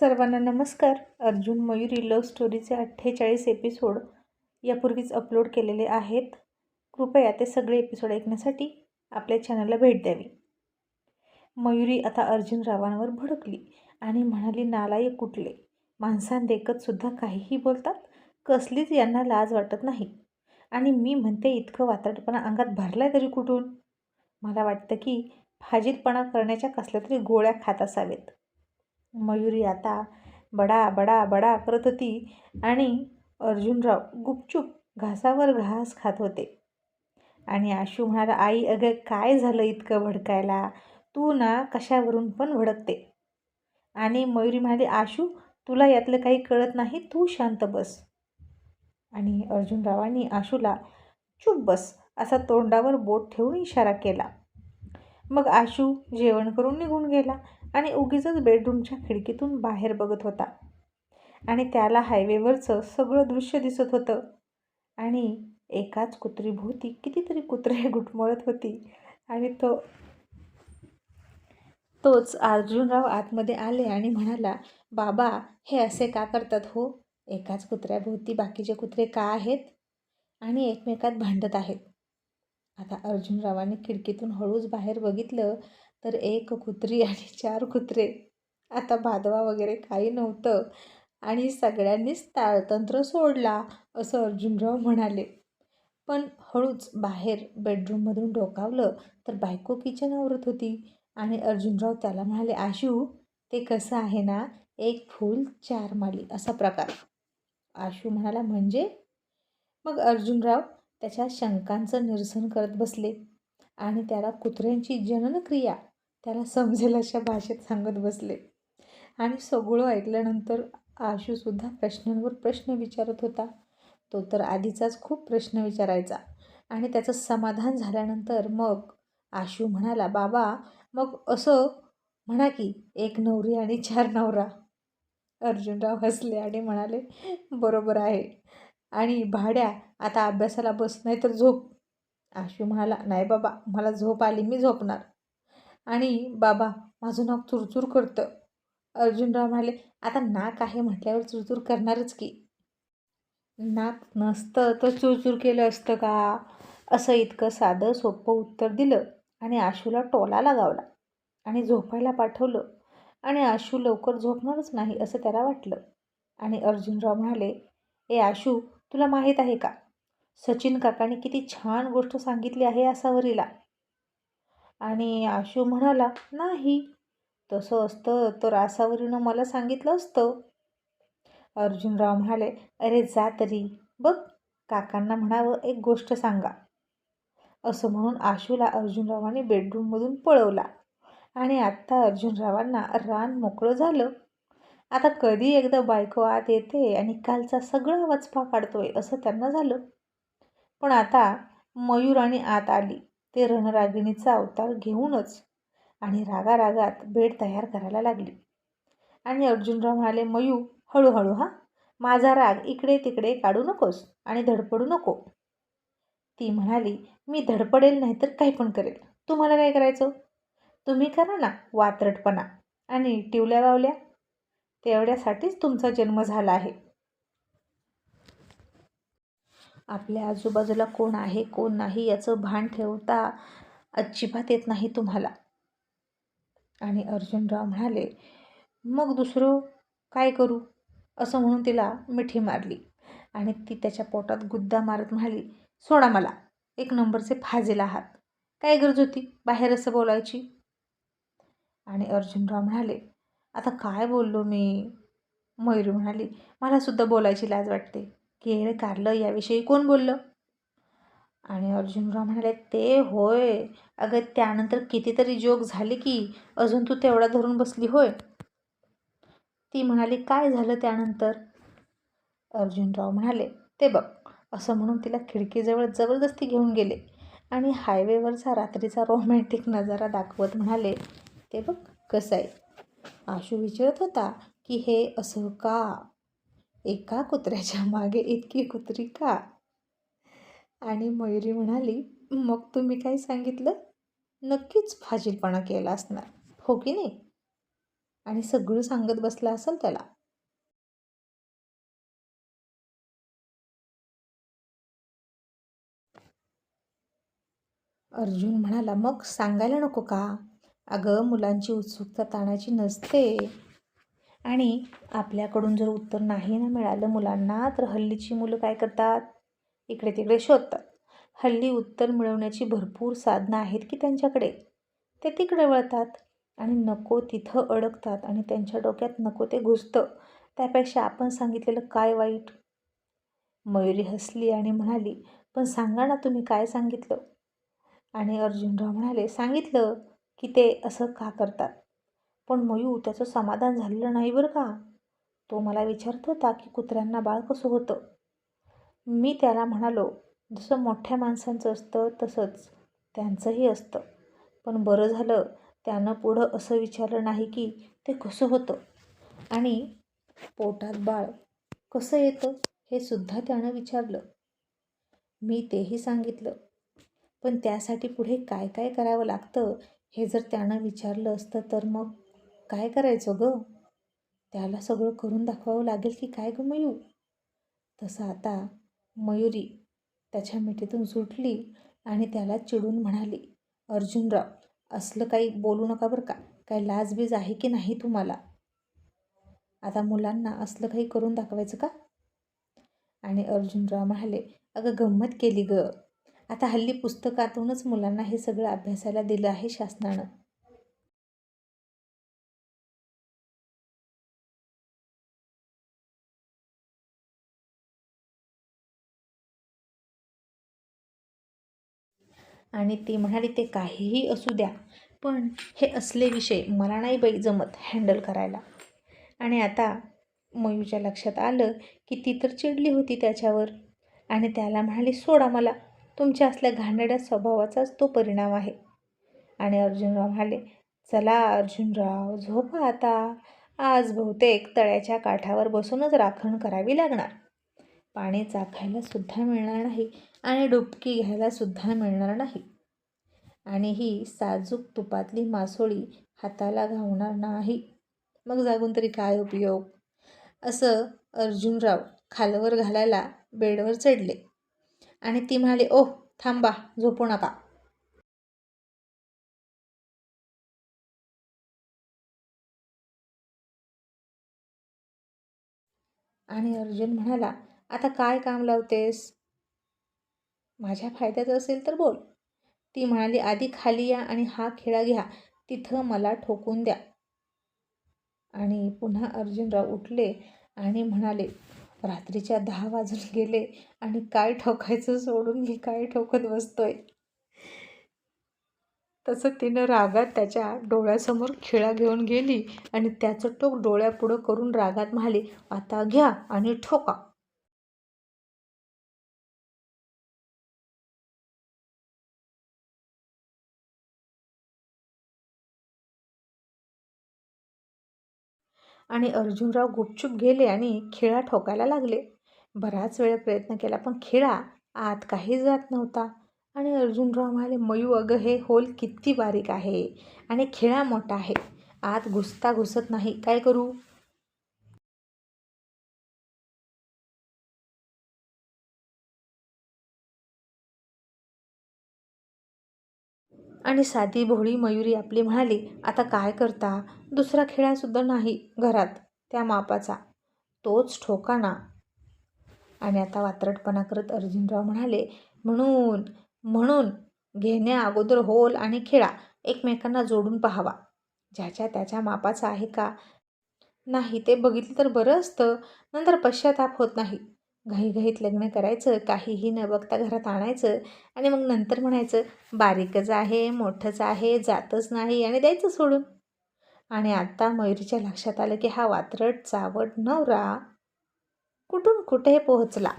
सर्वांना नमस्कार. अर्जुन मयुरी लव्ह स्टोरीचे अठ्ठेचाळीस एपिसोड यापूर्वीच अपलोड केलेले आहेत. कृपया ते सगळे एपिसोड ऐकण्यासाठी आपल्या चॅनलला भेट द्यावी. मयुरी आता अर्जुन रावांवर भडकली आणि म्हणाली नालायक कुठले? माणसांदेखतसुद्धा काहीही बोलतात. कसलीच यांना लाज वाटत नाही. आणि मी म्हणते इतकं वात्रटपणा अंगात भरलाय तरी कुठून? मला वाटतं की फाजीलपणा करण्याच्या कसल्या तरी गोळ्या खात असावेत. मयुरी आता बडा बडा बडा करत होती आणि अर्जुनराव गुपचूप घासावर घास खात होते. आणि आशू म्हणाला आई अगं काय झालं इतकं भडकायला? तू ना कशावरून पण भडकते. आणि मयुरी म्हणाली आशू तुला यातलं काही कळत नाही तू शांत बस. आणि अर्जुनरावांनी आशूला चूप बस असा तोंडावर बोट ठेवून इशारा केला. मग आशू जेवण करून निघून गेला. आणि उगीच बेडरूमच्या खिडकीतून बाहेर बघत होता. आणि त्याला हायवेवरचं सगळं दृश्य दिसत होतं. आणि एकाच कुत्रीभोवती कितीतरी कुत्रे गुटमळत होती. आणि तो तोच अर्जुनराव आतमध्ये आले आणि म्हणाला बाबा हे असे का करतात हो? एकाच कुत्र्याभोवती बाकीचे कुत्रे का आहेत? आणि एकमेकात भांडत आहेत. आता अर्जुनरावांनी खिडकीतून हळूच बाहेर बघितलं तर एक कुत्री आणि चार कुत्रे. आता भादवा वगैरे काही नव्हतं आणि सगळ्यांनीच ताळतंत्र सोडला असं अर्जुनराव म्हणाले. पण हळूच बाहेर बेडरूममधून डोकावलं तर बायको किचन आवरत होती आणि अर्जुनराव त्याला म्हणाले आशू ते कसं आहे ना? एक फूल चार माली असा प्रकार. आशू म्हणाला म्हणजे? मग अर्जुनराव त्याच्या शंकांचं निरसन करत बसले आणि त्याला कुत्र्यांची जननक्रिया त्याला समजेल अशा भाषेत सांगत बसले. आणि सगळं ऐकल्यानंतर आशूसुद्धा प्रश्नांवर प्रश्न विचारत होता. तो तर आधीचाच खूप प्रश्न विचारायचा आणि त्याचं समाधान झाल्यानंतर मग आशू म्हणाला बाबा मग असं म्हणा की एक नवरी आणि चार नवरा. अर्जुनराव हसले आणि म्हणाले बरोबर आहे. आणि भाड्या आता अभ्यासाला बस नाही तर झोप. आशू म्हणाला नाही बाबा मला झोप आली मी झोपणार. आणि बाबा माझं नाक चुरचूर करतं. अर्जुनराव म्हणाले आता नाक आहे म्हटल्यावर चुरचूर करणारच की. नाक नसतं तर चुरचूर केलं असतं का? असं इतकं साधं सोपं उत्तर दिलं आणि आशूला टोला लगावला आणि झोपायला पाठवलं. आणि आशू लवकर झोपणारच नाही असं त्याला वाटलं. आणि अर्जुनराव म्हणाले ए आशू तुला माहीत आहे का? सचिन काकाने किती छान गोष्ट सांगितली आहे असावरीला आणि आशू म्हणाला नाही तसं असतं तर आसावरीनं मला सांगितलं असतं. अर्जुनराव म्हणाले अरे जा तरी बघ काकांना म्हणावं एक गोष्ट सांगा. असं म्हणून आशूला अर्जुनरावाने बेडरूममधून पळवला. आणि आत्ता अर्जुनरावांना रान मोकळं झालं. आता कधी एकदा बायको आत येते आणि कालचा सगळा वचपा काढतोय असं त्यांना झालं. पण आता मयूर आणि आत आली. ते रणरागिणीचा अवतार घेऊनच आणि रागारागात बेड तयार करायला लागली. आणि अर्जुनराव म्हणाले मयू हळूहळू हा. माझा राग इकडे तिकडे काढू नकोस आणि धडपडू नको. ती म्हणाली मी धडपडेल नाही तर काही पण करेल. तुम्हाला काय करायचं? तुम्ही करा ना वात्रटपणा. आणि टिवल्या वावल्या तेवढ्यासाठीच तुमचा जन्म झाला आहे. आपल्या आजूबाजूला कोण आहे कोण नाही याचं भान ठेवता अजिबात येत नाही तुम्हाला. आणि अर्जुनराव म्हणाले मग दुसरं काय करू? असं म्हणून तिला मिठी मारली. आणि ती त्याच्या पोटात गुद्दा मारत म्हणाली सोडा मला एक नंबरचे फाजेल आहात. काय गरज होती बाहेर असं बोलायची? आणि अर्जुनराव म्हणाले आता काय बोललो मी? मयुरी म्हणाली मलासुद्धा बोलायची लाज वाटते. केळ कारलं याविषयी कोण बोललं? आणि अर्जुनराव म्हणाले ते होय. अगं त्यानंतर कितीतरी जोक झाले की अजून तू तेवढा धरून बसली होय. ती म्हणाली काय झालं त्यानंतर? अर्जुनराव म्हणाले ते बघ. असं म्हणून तिला खिडकीजवळ जबरदस्ती घेऊन गेले आणि हायवेवरचा रात्रीचा रोमॅन्टिक नजारा दाखवत म्हणाले ते बघ कसं आहे? आशू विचारत होता की हे असं का? एका कुत्र्याच्या मागे इतकी कुत्री का? आणि मयुरी म्हणाली मग तुम्ही काय सांगितलं? नक्कीच फाजीलपणा केला असणार हो की नाही? आणि सगळं सांगत बसला असेल त्याला. अर्जुन म्हणाला मग सांगायला नको का? अगं मुलांची उत्सुकता ताणाची नसते. आणि आपल्याकडून जर उत्तर नाही ना मिळालं मुलांना तर हल्लीची मुलं काय करतात? इकडे तिकडे शोधतात. हल्ली उत्तर मिळवण्याची भरपूर साधनं आहेत की त्यांच्याकडे? ते तिकडे वळतात आणि नको तिथं अडकतात आणि त्यांच्या डोक्यात नको ते घुसतं. त्यापेक्षा आपण सांगितलेलं काय वाईट? मयुरी हसली आणि म्हणाली पण सांगा ना तुम्ही काय सांगितलं? आणि अर्जुनराव म्हणाले सांगितलं की ते असं का करतात? पण मयू त्याचं समाधान झालेलं नाही बरं का? तो मला विचारत होता की कुत्र्यांना बाळ कसं होतं? मी त्याला म्हणालो जसं मोठ्या माणसांचं असतं तसंच त्यांचंही असतं. पण बरं झालं त्यानं पुढं असं विचारलं नाही की ते कसं होतं? आणि पोटात बाळ कसं येतं हे सुद्धा त्यानं विचारलं. मी तेही सांगितलं. पण त्यासाठी पुढे काय काय करावं लागतं हे जर त्यानं विचारलं असतं तर मग काय करायचं गं? त्याला सगळं करून दाखवावं लागेल की काय गं मयूर? तसं आता मयुरी त्याच्या मिठीतून सुटली आणि त्याला चिडून म्हणाली अर्जुनराव असलं काही बोलू नका बरं का? काही लाजबीज आहे की नाही तुम्हाला? आता मुलांना असलं काही करून दाखवायचं का? आणि अर्जुनराव म्हणाले अगं गंमत केली गं. आता हल्ली पुस्तकातूनच मुलांना हे सगळं अभ्यासाला दिलं आहे शासनानं. आणि ती म्हणाली ते काहीही असू द्या पण हे असले विषय मला नाही बाई जमत हँडल करायला. आणि आता मयूच्या लक्षात आलं की ती तर चिडली होती त्याच्यावर. आणि त्याला म्हणाली सोडा मला. तुमच्या असल्या घाणेड्या स्वभावाचाच तो परिणाम आहे. आणि अर्जुनराव म्हणाले चला अर्जुनराव झोपा आता. आज बहुतेक तळ्याच्या काठावर बसूनच राखण करावी लागणार. पाणी चाखायला सुद्धा मिळणार नाही आणि डुबकी घ्यायला सुद्धा मिळणार नाही. आणि ही साजूक तुपातली मासोळी हाताला घावणार नाही. मग जागून तरी काय उपयोग? असं अर्जुनराव खालवर घालायला बेडवर चढले. आणि ती म्हणाली ओह थांबा झोपू नका आणि अर्जुन म्हणाला आता काय काम लावतेस? माझ्या फायद्याचं असेल तर बोल. ती म्हणाली आधी खाली या आणि हा खेळा घ्या तिथं मला ठोकून द्या. आणि पुन्हा अर्जुनराव उठले आणि म्हणाले रात्रीच्या दहा वाजून गेले आणि काय ठोकायचं सोडून मी काय ठोकत बसतोय. तसं तिनं रागात त्याच्या डोळ्यासमोर खिळा घेऊन गेली आणि त्याचं टोक डोळ्यापुढं करून रागात म्हणाली आता घ्या आणि ठोका. आणि अर्जुनराव गुपचूप गेले आणि खिळा ठोकायला लागले. बराच वेळ प्रयत्न केला पण खिळा आत काही जात नव्हता. आणि अर्जुनराव म्हणाले मयू अगं हे होल किती बारीक आहे आणि खिळा मोठा आहे. आत घुसता घुसत नाही. काय करू? आणि साधी भोळी मयुरी आपली म्हणाली आता काय करता? दुसरा खेळासुद्धा नाही घरात त्या मापाचा. तोच ठोकाणा. आणि आता वात्रटपणा करत अर्जुनराव म्हणाले म्हणून म्हणून घेण्या अगोदर होल आणि खेळा एकमेकांना जोडून पाहावा. ज्याच्या त्याच्या मापाचा आहे का? नाही ते बघितलं तर बरं असतं. नंतर पश्चाताप होत नाही. घाईघाईत लग्न करायचं काहीही न बघता घरात आणायचं आणि मग नंतर म्हणायचं बारीकच आहे मोठंच आहे जातच नाही आणि द्यायचं सोडून. आणि आता मयुरीच्या लक्षात आलं की हा वात्रट चावट नवरा कुठून कुठे पोहोचला?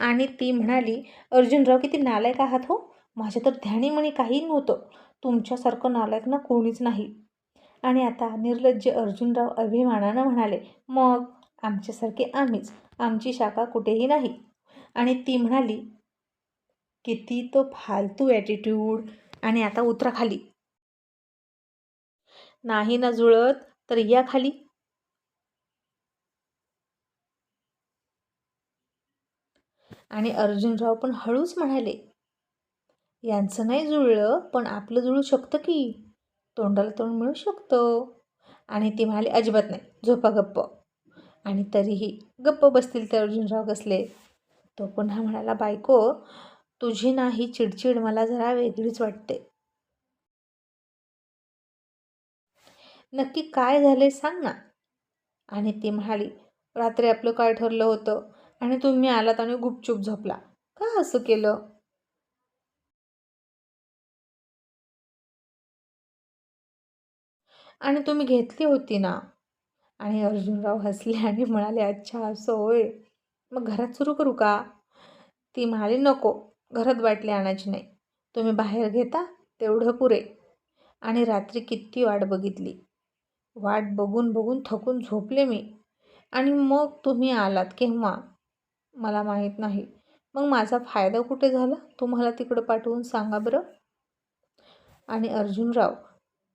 आणि ती म्हणाली अर्जुनराव किती नालायक आहात हो? माझ्या तर ध्यानीमणी काही नव्हतं. तुमच्यासारखं नालायक ना कोणीच नाही. आणि आता निर्लज्ज अर्जुनराव अभिमानानं म्हणाले मग आमच्यासारखे आम्हीच आमची शाखा कुठेही नाही. आणि ती म्हणाली किती तो फालतू ॲटिट्यूड आणि आता उतरा खाली. नाही ना जुळत तर या खाली. आणि अर्जुनराव पण हळूच म्हणाले यांचं नाही जुळलं पण आपलं जुळू शकतं की? तोंडाला तोंड मिळू शकतं. आणि ती म्हणाले अजिबात नाही झोपा गप्प. आणि तरीही गप्प बसतील ते अर्जुनराव कसले? तो पुन्हा म्हणाला बायको तुझी नाही चिडचिड मला जरा वेगळीच वाटते. नक्की काय झाले सांग ना. आणि ती म्हणाली रात्री आपलं काय ठरलं होतं? आणि तुम्ही आलात आणि गुपचूप झोपला. का असं केलं? आणि तुम्ही घेतली होती ना? आणि अर्जुनराव हसले आणि म्हणाले अच्छा असं होय मग घरात सुरू करू का? ती म्हणाली नको. घरात बाटली आणायची नाही. तुम्ही बाहेर घेता तेवढं पुरे. आणि रात्री किती वाट बघितली. वाट बघून बघून थकून झोपले मी. आणि मग तुम्ही आलात केव्हा? मला माहीत नाही. मग माझा फायदा कुठे झाला? तुम्हाला तिकडं पाठवून सांगा बरं. आणि अर्जुनराव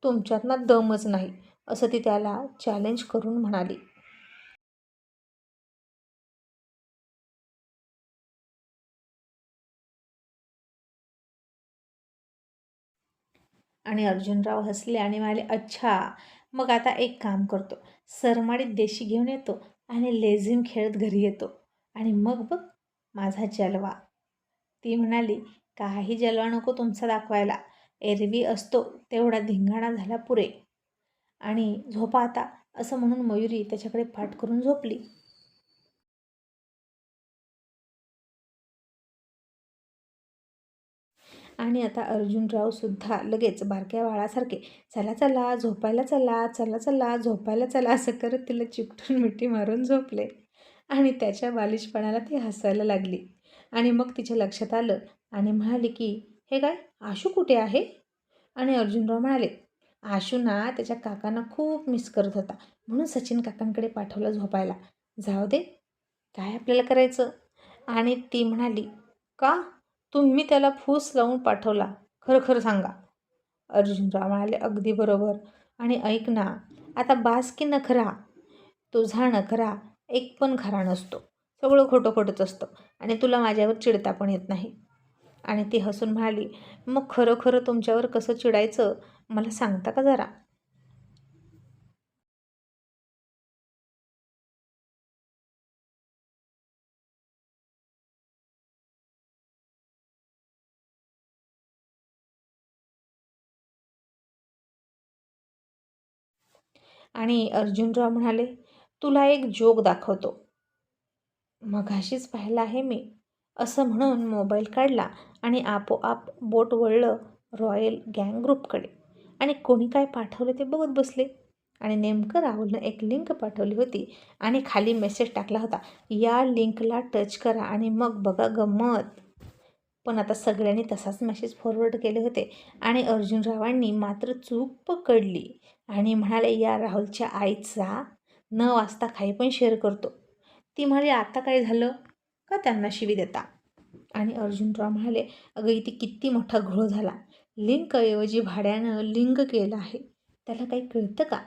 तुमच्यात ना दमच नाही असं ती त्याला चॅलेंज करून म्हणाली. आणि अर्जुनराव हसले आणि म्हणाले अच्छा मग आता एक काम करतो. सरमाडीत देशी घेऊन येतो आणि लेझिम खेळत घरी येतो. आणि मग बघ माझा जलवा. ती म्हणाली काही जलवा नको तुमचा दाखवायला. एरवी असतो तेवढा धिंगाणा झाला पुरे. आणि झोपा आता असं म्हणून मयुरी त्याच्याकडे पाठ करून झोपली. आणि आता अर्जुनरावसुद्धा लगेच बारक्या बाळासारखे चला चला झोपायला चला चला चला झोपायला चला असं करत तिला चिकटून मिठी मारून झोपले. आणि त्याच्या बालिशपणाला ती हसायला लागली. आणि मग तिच्या लक्षात आलं आणि म्हणाली की हे काय? आशू कुठे आहे? आणि अर्जुनराव म्हणाले आशू ना त्याच्या काकांना खूप मिस करत होता. म्हणून सचिन काकांकडे पाठवलं झोपायला. जाऊ दे. काय आपल्याला करायचं? आणि ती म्हणाली का? तुम्ही त्याला फूस लावून पाठवला. खरं खरं सांगा. अर्जुनराव म्हणाले अगदी बरोबर. आणि ऐक ना आता बास की नखरा? तुझा नखरा एक पण खरा नसतो. सगळं खोटं खोटंच असतं. आणि तुला माझ्यावर चिडता पण येत नाही. आणि ती हसून म्हणाली मग खरं खरं तुमच्यावर कसं चिडायचं? मला सांगता का जरा? आणि अर्जुनराव म्हणाले तुला एक जोक दाखवतो. मघाशीच पाहिला आहे मी. असं म्हणून मोबाईल काढला आणि आपोआप बोट वळलं रॉयल गँग ग्रुपकडे. आणि कोणी काय पाठवलं ते बघत बसले. आणि नेमकं राहुलनं एक लिंक पाठवली होती आणि खाली मेसेज टाकला होता. या लिंकला टच करा आणि मग बघा गंमत. पण आता सगळ्यांनी तसाच मेसेज फॉरवर्ड केले होते आणि अर्जुनरावांनी मात्र चूक पकडली. आणि म्हणाले या राहुलच्या आईचा न वाचता काही पण शेअर करतो. ती म्हणाली आता काय झालं? का त्यांना शिवी देता? आणि अर्जुनराव म्हणाले अगं इथे किती मोठा घोळ झाला. लिंकऐवजी भाड्यानं लिंग केलं आहे. त्याला काही कळतं का?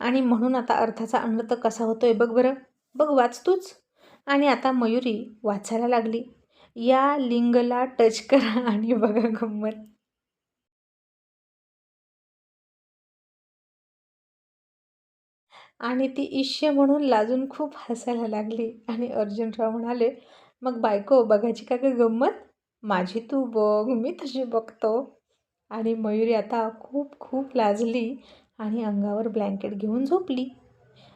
आणि म्हणून आता अर्थाचा अनर्थ कसा होतोय बघ बरं. बघ वाचतूच आणि आता मयुरी वाचायला लागली. या लिंगला टच करा आणि बघा गंमत. आणि ती ईश्य म्हणून लाजून खूप हसायला लागली. आणि अर्जुनराव म्हणाले मग बायको बघायची का गं गंमत? माझी तू बघ मी तशी बघतो. आणि मयुरी आता खूप खूप लाजली आणि अंगावर ब्लँकेट घेऊन झोपली.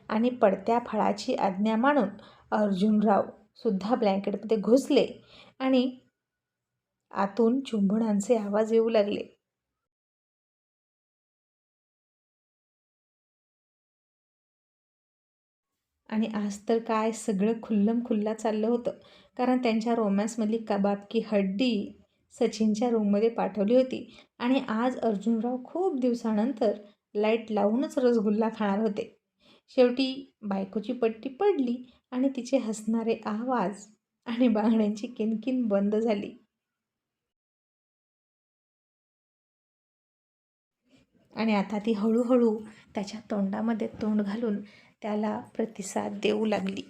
आणि पडत्या फळाची आज्ञा मानून अर्जुनराव सुद्धा ब्लँकेटमध्ये घुसले आणि आतून चुंबणांचे आवाज येऊ लागले. आणि आज तर काय सगळं खुल्लम खुल्ला चाललं होतं. कारण त्यांच्या रोमॅन्समधली कबाब की हड्डी सचिनच्या रूममध्ये पाठवली होती. आणि आज अर्जुनराव खूप दिवसानंतर लाइट लावूनच रसगुल्ला खाणार होते. शेवटी बायकोची पट्टी पडली आणि तिचे हसणारे आवाज आणि बांगड्यांची किनकिन बंद झाली. आणि आता ती हळूहळू त्याच्या तोंडामध्ये तोंड घालून त्याला प्रतिसाद देऊ लागली.